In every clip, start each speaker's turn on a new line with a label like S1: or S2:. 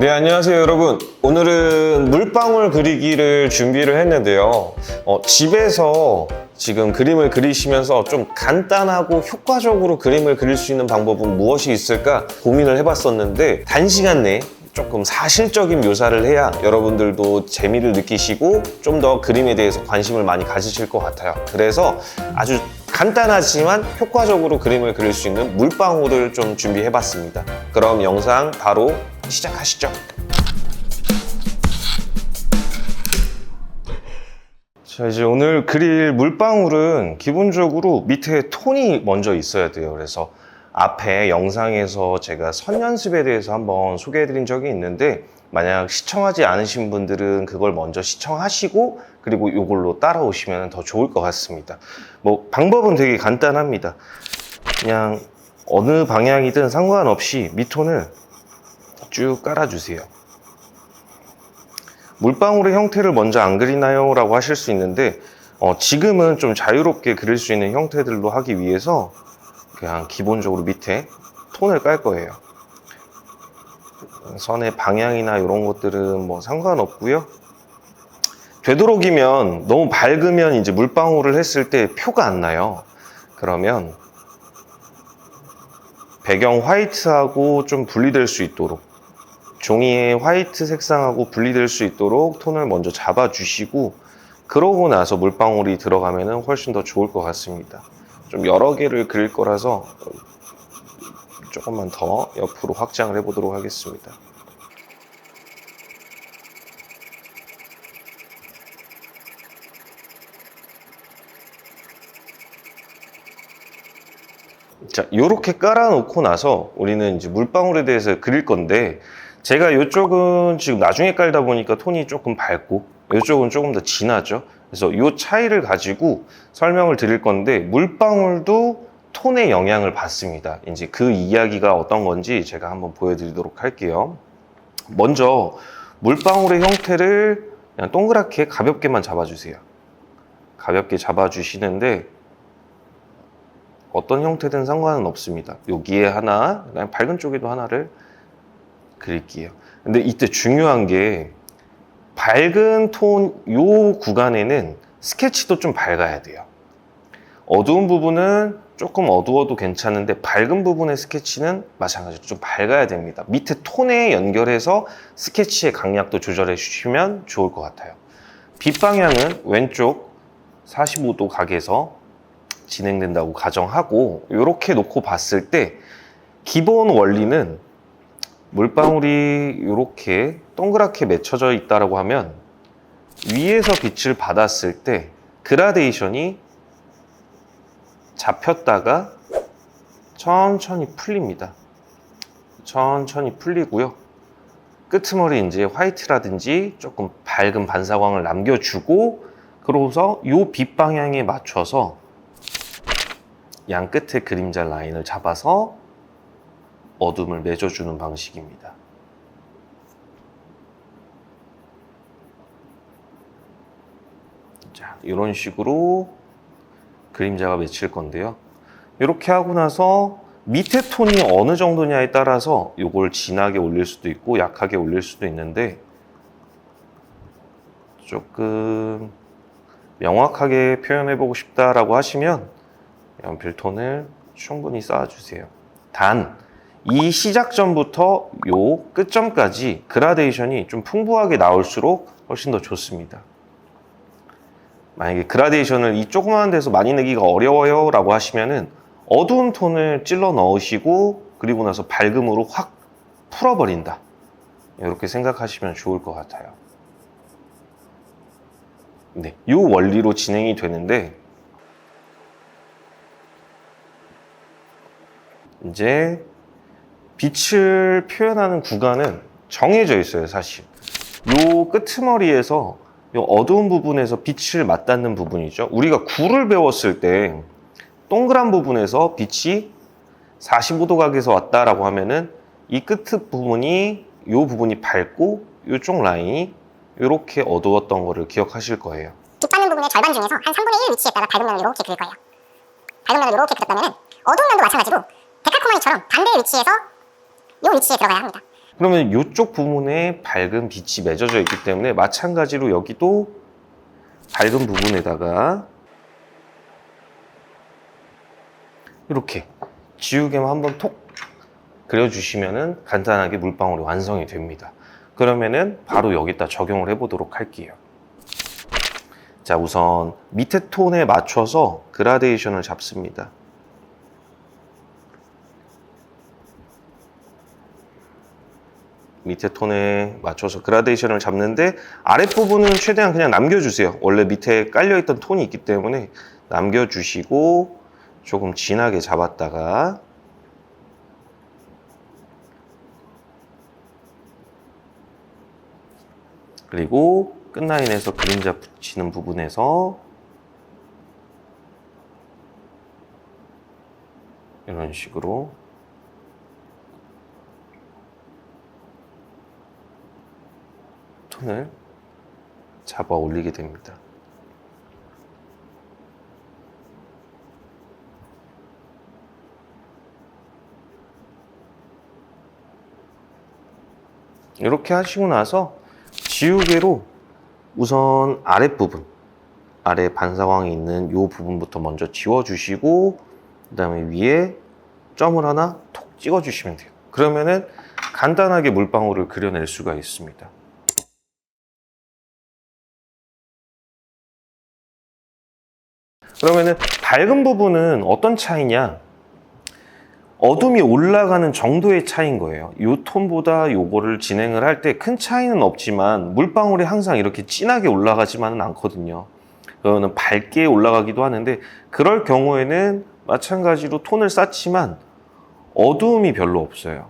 S1: 네, 안녕하세요, 여러분. 오늘은 물방울 그리기를 준비를 했는데요. 어, 집에서 지금 그림을 그리시면서 좀 간단하고 효과적으로 그림을 그릴 수 있는 방법은 무엇이 있을까 고민을 해봤었는데, 단시간 내에 조금 사실적인 묘사를 해야 여러분들도 재미를 느끼시고 좀 더 그림에 대해서 관심을 많이 가지실 것 같아요. 그래서 아주 간단하지만 효과적으로 그림을 그릴 수 있는 물방울을 좀 준비해 봤습니다. 그럼 영상 바로 시작하시죠. 자, 이제 오늘 그릴 물방울은 기본적으로 밑에 톤이 먼저 있어야 돼요. 그래서 앞에 영상에서 제가 선 연습에 대해서 한번 소개해 드린 적이 있는데 만약 시청하지 않으신 분들은 그걸 먼저 시청하시고 그리고 이걸로 따라오시면 더 좋을 것 같습니다. 뭐 방법은 되게 간단합니다. 그냥 어느 방향이든 상관없이 밑톤을 쭉 깔아주세요. 물방울의 형태를 먼저 안 그리나요? 라고 하실 수 있는데 어, 지금은 좀 자유롭게 그릴 수 있는 형태들로 하기 위해서 그냥 기본적으로 밑에 톤을 깔 거예요. 선의 방향이나 이런 것들은 뭐 상관없고요. 되도록이면 너무 밝으면 이제 물방울을 했을 때 표가 안 나요. 그러면 배경 화이트하고 좀 분리될 수 있도록 종이의 화이트 색상하고 분리될 수 있도록 톤을 먼저 잡아주시고 그러고 나서 물방울이 들어가면 훨씬 더 좋을 것 같습니다. 좀 여러 개를 그릴 거라서 조금만 더 옆으로 확장을 해보도록 하겠습니다. 자, 요렇게 깔아놓고 나서 우리는 이제 물방울에 대해서 그릴 건데 제가 이쪽은 지금 나중에 깔다 보니까 톤이 조금 밝고 이쪽은 조금 더 진하죠. 그래서 이 차이를 가지고 설명을 드릴 건데 물방울도 톤의 영향을 받습니다. 이제 그 이야기가 어떤 건지 제가 한번 보여드리도록 할게요. 먼저 물방울의 형태를 그냥 동그랗게 가볍게만 잡아주세요. 가볍게 잡아주시는데 어떤 형태든 상관은 없습니다. 여기에 하나, 그다음에 밝은 쪽에도 하나를 그릴게요. 근데 이때 중요한 게 밝은 톤 요 구간에는 스케치도 좀 밝아야 돼요. 어두운 부분은 조금 어두워도 괜찮은데 밝은 부분의 스케치는 마찬가지로 좀 밝아야 됩니다. 밑에 톤에 연결해서 스케치의 강약도 조절해 주시면 좋을 것 같아요. 빛 방향은 왼쪽 45도 각에서 진행된다고 가정하고 이렇게 놓고 봤을 때 기본 원리는 물방울이 이렇게 동그랗게 맺혀져 있다라고 하면 위에서 빛을 받았을 때 그라데이션이 잡혔다가 천천히 풀립니다. 천천히 풀리고요. 끄트머리 이제 화이트라든지 조금 밝은 반사광을 남겨주고 그러고서 이 빛 방향에 맞춰서 양 끝에 그림자 라인을 잡아서 어둠을 맺어주는 방식입니다. 자, 이런 식으로 그림자가 맺힐 건데요. 이렇게 하고 나서 밑에 톤이 어느 정도냐에 따라서 이걸 진하게 올릴 수도 있고 약하게 올릴 수도 있는데 조금 명확하게 표현해보고 싶다라고 하시면 연필톤을 충분히 쌓아주세요. 단, 이 시작점부터 요 끝점까지 그라데이션이 좀 풍부하게 나올수록 훨씬 더 좋습니다. 만약에 그라데이션을 이 조그마한 데서 많이 내기가 어려워요 라고 하시면은 어두운 톤을 찔러 넣으시고 그리고 나서 밝음으로 확 풀어버린다. 이렇게 생각하시면 좋을 것 같아요. 네, 이 원리로 진행이 되는데 이제 빛을 표현하는 구간은 정해져 있어요, 사실. 요 끄트머리에서 요 어두운 부분에서 빛을 맞닿는 부분이죠. 우리가 굴을 배웠을 때 동그란 부분에서 빛이 45도 각에서 왔다라고 하면은 이 끝 부분이 요 부분이 밝고 요쪽 라인이 이렇게 어두웠던 거를 기억하실 거예요.
S2: 빛 받는 부분의 절반 중에서 한 3분의 1 위치에다가 밝은 면을 이렇게 그릴 거예요. 밝은 면을 이렇게 그렸다면 어두운 면도 마찬가지로 데칼코마니처럼 반대의 위치에서 이 위치에 들어가야 합니다.
S1: 그러면 이쪽 부분에 밝은 빛이 맺어져 있기 때문에 마찬가지로 여기도 밝은 부분에다가 이렇게 지우개만 한번 톡 그려주시면은 간단하게 물방울이 완성이 됩니다. 그러면은 바로 여기다 적용을 해보도록 할게요. 자, 우선 밑에 톤에 맞춰서 그라데이션을 잡습니다. 밑에 톤에 맞춰서 그라데이션을 잡는데 아랫부분은 최대한 그냥 남겨주세요. 원래 밑에 깔려있던 톤이 있기 때문에 남겨주시고 조금 진하게 잡았다가 그리고 끝라인에서 그림자 붙이는 부분에서 이런 식으로 톤을 잡아 올리게 됩니다. 이렇게 하시고 나서 지우개로 우선 아랫부분 아래 반사광이 있는 이 부분부터 먼저 지워주시고 그 다음에 위에 점을 하나 톡 찍어주시면 돼요 그러면은 간단하게 물방울을 그려낼 수가 있습니다 그러면은 밝은 부분은 어떤 차이냐 어둠이 올라가는 정도의 차이인 거예요. 이 톤보다 요거를 진행을 할 때 큰 차이는 없지만 물방울이 항상 이렇게 진하게 올라가지만은 않거든요. 그거는 밝게 올라가기도 하는데 그럴 경우에는 마찬가지로 톤을 쌓지만 어두움이 별로 없어요.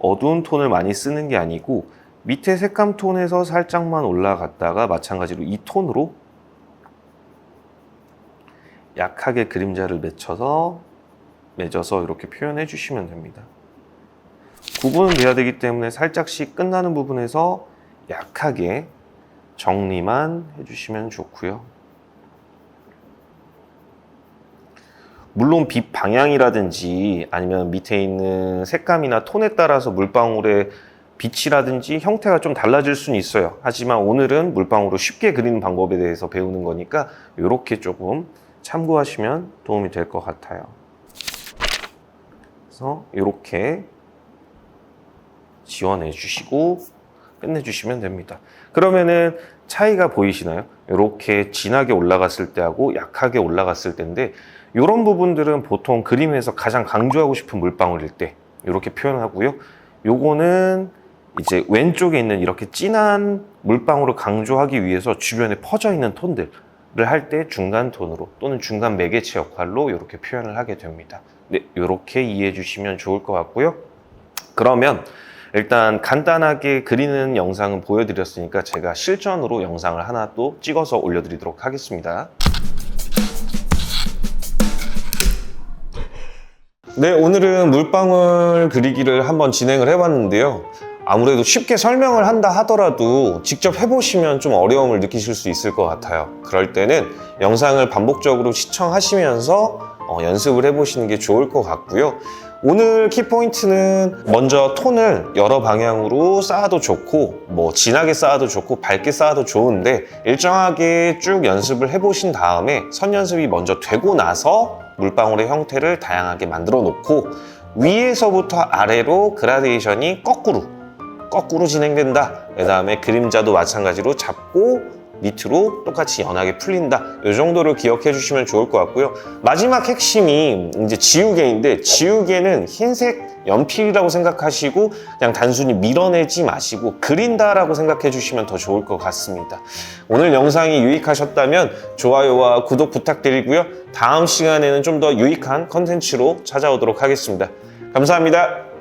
S1: 어두운 톤을 많이 쓰는 게 아니고 밑에 색감 톤에서 살짝만 올라갔다가 마찬가지로 이 톤으로 약하게 그림자를 맺혀서 맺어서 이렇게 표현해 주시면 됩니다. 구분은 돼야 되기 때문에 살짝씩 끝나는 부분에서 약하게 정리만 해주시면 좋고요. 물론 빛 방향이라든지 아니면 밑에 있는 색감이나 톤에 따라서 물방울의 빛이라든지 형태가 좀 달라질 수는 있어요. 하지만 오늘은 물방울을 쉽게 그리는 방법에 대해서 배우는 거니까 이렇게 조금 참고하시면 도움이 될 것 같아요. 그래서 이렇게 지원해 주시고 끝내 주시면 됩니다. 그러면은 차이가 보이시나요? 이렇게 진하게 올라갔을 때하고 약하게 올라갔을 때인데 이런 부분들은 보통 그림에서 가장 강조하고 싶은 물방울일 때 이렇게 표현하고요. 요거는 이제 왼쪽에 있는 이렇게 진한 물방울을 강조하기 위해서 주변에 퍼져 있는 톤들 을할때 중간 톤으로 또는 중간 매개체 역할로 이렇게 표현을 하게 됩니다. 네, 이렇게 이해해 주시면 좋을 것 같고요. 그러면 일단 간단하게 그리는 영상은 보여드렸으니까 제가 실전으로 영상을 하나 또 찍어서 올려드리도록 하겠습니다. 네, 오늘은 물방울 그리기를 한번 진행을 해봤는데요. 아무래도 쉽게 설명을 한다 하더라도 직접 해보시면 좀 어려움을 느끼실 수 있을 것 같아요. 그럴 때는 영상을 반복적으로 시청하시면서 어, 연습을 해보시는 게 좋을 것 같고요. 오늘 키포인트는 먼저 톤을 여러 방향으로 쌓아도 좋고 뭐 진하게 쌓아도 좋고 밝게 쌓아도 좋은데 일정하게 쭉 연습을 해보신 다음에 선 연습이 먼저 되고 나서 물방울의 형태를 다양하게 만들어 놓고 위에서부터 아래로 그라데이션이 거꾸로 거꾸로 진행된다. 그 다음에 그림자도 마찬가지로 잡고 밑으로 똑같이 연하게 풀린다. 이 정도를 기억해 주시면 좋을 것 같고요. 마지막 핵심이 이제 지우개인데 지우개는 흰색 연필이라고 생각하시고 그냥 단순히 밀어내지 마시고 그린다라고 생각해 주시면 더 좋을 것 같습니다. 오늘 영상이 유익하셨다면 좋아요와 구독 부탁드리고요. 다음 시간에는 좀 더 유익한 컨텐츠로 찾아오도록 하겠습니다. 감사합니다.